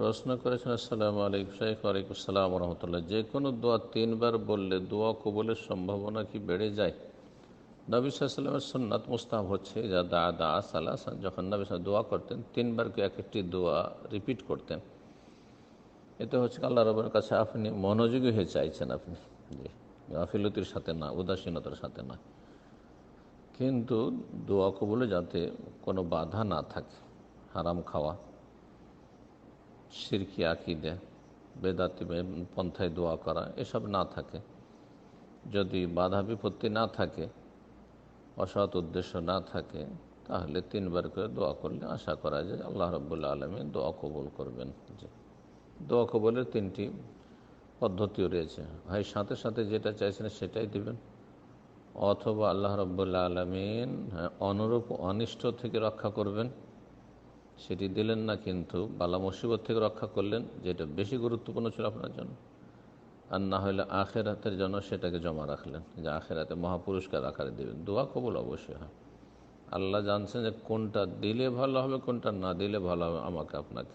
প্রশ্ন করেছেন, আসসালামু আলাইকুম শেখ ওয়ালাইকুম আসসালাম রহমতুল্লাহ। যে কোনো দোয়া তিনবার বললে দোয়া কবলের সম্ভাবনা কি বেড়ে যায়? নবী সাল্লামের সুন্নাত মুস্তাহ হচ্ছে যা দা দা সালা যখন নবী দোয়া করতেন, তিনবার এক একটি দোয়া রিপিট করতেন? এতে হচ্ছে আল্লাহ রবের কাছে আপনি মনোযোগী হয়ে চাইছেন আপনি। জি, গাফিলতির সাথে না, উদাসীনতার সাথে না। কিন্তু দোয়া কবলে যাতে কোনো বাধা না থাকে, হারাম খাওয়া সিরকি, আকিদে, বেদাতি পন্থায় দোয়া করা, এসব না থাকে। যদি বাধা বিপত্তি না থাকে, অসৎ উদ্দেশ্য না থাকে, তাহলে তিনবার করে দোয়া করলে আশা করা যায় আল্লাহ রব্বুল্লা আলমী দোয়া কবুল করবেন। যে দোয়া কবলের তিনটি পদ্ধতিও রয়েছে। হয় সাথে সাথে যেটা চাইছেন সেটাই দিবেন। অথবা আল্লাহ রব্বুল্লা আলমিন অনুরূপ অনিষ্ট থেকে রক্ষা করবেন। সেটি দিলেন না কিন্তু বালা মুসিবত থেকে রক্ষা করলেন, যেটা বেশি গুরুত্বপূর্ণ ছিল আপনার জন্য। আর না হলে আখেরাতের জন্য সেটাকে জমা রাখলেন, যে আখেরাতে মহাপুরস্কার আকারে দেবেন। দোয়া কবুল অবশ্যই হয়। আল্লাহ জানছেন যে কোনটা দিলে ভালো হবে, কোনটা না দিলে ভালো হবে, আমাকে আপনাকে।